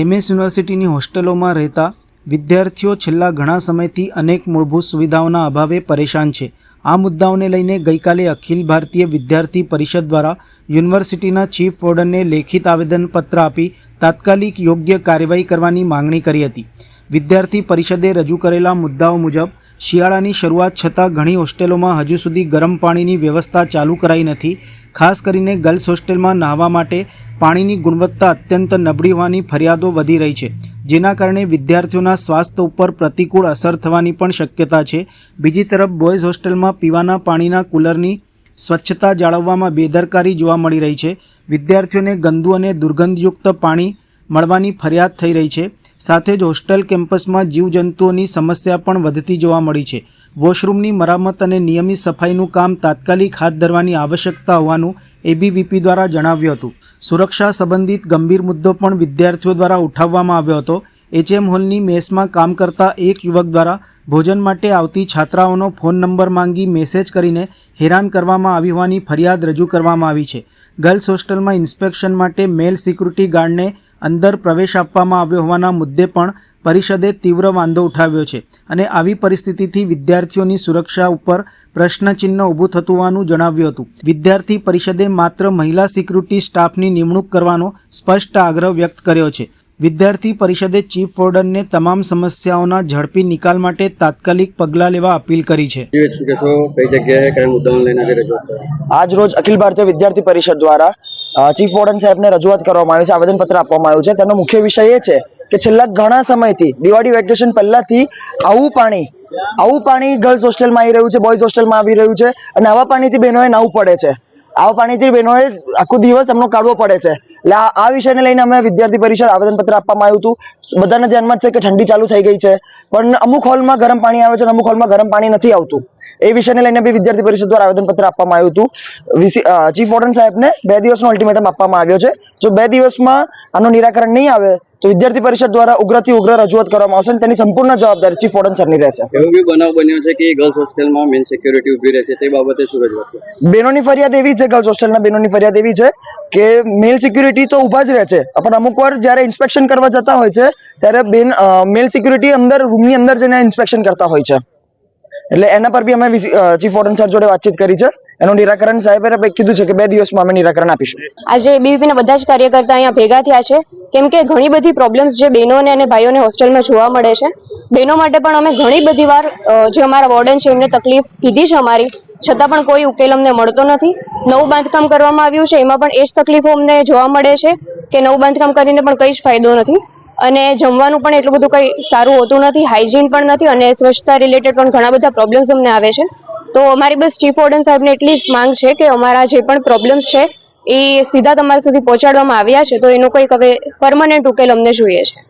MS યુનિવર્સિટીની હોસ્ટેલોમાં રહેતા વિદ્યાર્થીઓ છેલ્લા ઘણા સમયથી અનેક મૂળભૂત સુવિધાઓના અભાવે પરેશાન છે. આ મુદ્દાઓને લઈને ગઈકાલે અખિલ ભારતીય વિદ્યાર્થી પરિષદ દ્વારા યુનિવર્સિટીના ચીફ વોર્ડનને લેખિત આવેદનપત્ર આપી તાત્કાલિક યોગ્ય કાર્યવાહી કરવાની માંગણી કરી હતી. વિદ્યાર્થી પરિષદે રજૂ કરેલા મુદ્દાઓ મુજબ, શિયાળાની શરૂઆત છતાં ઘણી હોસ્ટેલોમાં હજુ સુધી ગરમ પાણીની વ્યવસ્થા ચાલુ કરાઈ નથી. ખાસ કરીને ગર્લ્સ હોસ્ટેલમાં નહાવા માટે પાણીની ગુણવત્તા અત્યંત નબળી હોવાની ફરિયાદો વધી રહી છે, જેના કારણે વિદ્યાર્થીઓના સ્વાસ્થ્ય ઉપર પ્રતિકૂળ અસર થવાની પણ શક્યતા છે. બીજી તરફ, બોયઝ હોસ્ટેલમાં પીવાના પાણીના કુલરની સ્વચ્છતા જાળવવામાં બેદરકારી જોવા મળી રહી છે. વિદ્યાર્થીઓને ગંદુ અને દુર્ગંધયુક્ત પાણી મળવાની ફરિયાદ થઈ રહી છે. સાથે જ હોસ્ટેલ કેમ્પસમાં જીવજંતુઓની સમસ્યા પણ વધતી જોવા મળી છે. વોશરૂમની મરામત અને નિયમિત સફાઈનું કામ તાત્કાલિક હાથ ધરવાની આવશ્યકતા હોવાનું એબીવીપી દ્વારા જણાવ્યું હતું. સુરક્ષા સંબંધિત ગંભીર મુદ્દો પણ વિદ્યાર્થીઓ દ્વારા ઉઠાવવામાં આવ્યો હતો. એચએમ હોલની મેસમાં કામ કરતા એક યુવક દ્વારા ભોજન માટે આવતી છાત્રાઓનો ફોન નંબર માંગી મેસેજ કરીને હેરાન કરવામાં આવી હોવાની ફરિયાદ રજૂ કરવામાં આવી છે. ગર્લ્સ હોસ્ટેલમાં ઇન્સ્પેક્શન માટે મેલ સિક્યુરિટી ગાર્ડને અંદર પ્રવેશ આપવામાં આવ્યો હોવાના મુદ્દે પણ પરિષદે તીવ્ર વાંધો ઉઠાવ્યો છે અને આવી પરિસ્થિતિથી વિદ્યાર્થીઓની સુરક્ષા ઉપર પ્રશ્નચિહ્ન ઊભું થતું હોવાનું જણાવ્યું હતું. વિદ્યાર્થી પરિષદે માત્ર મહિલા સિક્યુરિટી સ્ટાફની નિમણૂક કરવાનો સ્પષ્ટ આગ્રહ વ્યક્ત કર્યો છે. વિદ્યાર્થી પરિષદે ચીફ વોર્ડનને તમામ સમસ્યાઓના ઝડપી નિકાલ માટે તાત્કાલિક પગલાં લેવા અપીલ કરી છે. આજે રોજ અખિલ ભારતીય વિદ્યાર્થી પરિષદ દ્વારા ચીફ વોર્ડન સાહેબને રજૂઆત કરવામાં આવી છે, આવેદનપત્ર આપવામાં આવ્યું છે. તેનો મુખ્ય વિષય એ છે કે છેલ્લા ઘણા સમયથી, દિવાળી વેકેશન પહેલાથી આવું પાણી આવું પાણી ગર્લ્સ હોસ્ટેલમાં આવી રહ્યું છે બોયઝ હોસ્ટેલમાં આવી રહ્યું છે અને આવા પાણીથી બહેનોએ નાવું પડે છે. આવા પાણીથી બહેનોએ આખો દિવસ એમનો કાઢવો પડે છે. એટલે આ વિષયને લઈને અમે વિદ્યાર્થી પરિષદ આવેદનપત્ર આપવામાં આવ્યું હતું. બધાના ધ્યાનમાં છે કે ઠંડી ચાલુ થઈ ગઈ છે. પણ અમુક હોલમાં ગરમ પાણી આવે છે અને અમુક હોલમાં ગરમ પાણી નથી આવતું. એ વિષયને લઈને બી વિદ્યાર્થી પરિષદ દ્વારા આવેદનપત્ર આપવામાં આવ્યું હતું. ચીફ વોર્ડન સાહેબને બે દિવસનો અલ્ટિમેટમ આપવામાં આવ્યો છે. જો બે દિવસમાં આનું નિરાકરણ નહીં આવે તો વિદ્યાર્થી પરિષદ દ્વારા ઉગ્રથી ઉગ્ર રજૂઆત કરવામાં આવશે અને તેની સંપૂર્ણ જવાબદારી ચીફ વોર્ડન સરની રહેશે. એવો બી બનાવ બન્યો છે કે ગર્લ્સ હોસ્ટેલમાં મેન સિક્યુરિટી ઊભી રહેશે તે બાબતે શું રજૂઆત કરી બહેનોની ફરિયાદ એવી છે ગર્લ્સ હોસ્ટેલના બહેનોની ફરિયાદ એવી છે કે મેલ સિક્યુરિટી તો ઊભા જ રહે છે. પણ અમુક વાર જ્યારે ઇન્સ્પેક્શન કરવા જતા હોય છે ત્યારે બેન મેલ સિક્યુરિટી અંદર રૂમની અંદર જઈને ઇન્સ્પેક્શન કરતા હોય છે. એટલે એના પર બી અમે ચીફ વોર્ડન સર જોડે વાતચીત કરી છે. એનું નિરાકરણ સાહેબે કીધું છે કે બે દિવસમાં અમે નિરાકરણ આપીશું. આજે એબીવીપીના બધા જ કાર્યકર્તા અહીંયા ભેગા થયા છે. કેમ કે ઘણી બધી પ્રોબ્લેમ્સ જે બહેનોને અને ભાઈઓને હોસ્ટેલમાં જોવા મળે છે. બહેનો માટે પણ અમે ઘણી બધી વાર જે અમારા વોર્ડન છે એમને તકલીફ કીધી છે અમારી. છતાં પણ કોઈ ઉકેલ અમને મળતો નથી. નવું બાંધકામ કરવામાં આવ્યું છે, એમાં પણ એ જ તકલીફો અમને જોવા મળે છે કે નવું બાંધકામ કરીને પણ કંઈ જ ફાયદો નથી. અને જમવાનું પણ એટલું બધું કંઈ સારું હોતું નથી હાઇજીન પણ નથી અને સ્વચ્છતા રિલેટેડ પણ ઘણા બધા પ્રોબ્લેમ્સ અમને આવે છે. તો અમારી બસ ચીફ ઓર્ડન સાહેબને એટલી જ માંગ છે કે અમારા જે પણ પ્રોબ્લેમ્સ છે, એ સીધા તમારા સુધી પહોંચાડવામાં આવ્યા છે, તો એનો કંઈક હવે પરમનન્ટ ઉકેલ અમને જોઈએ છે.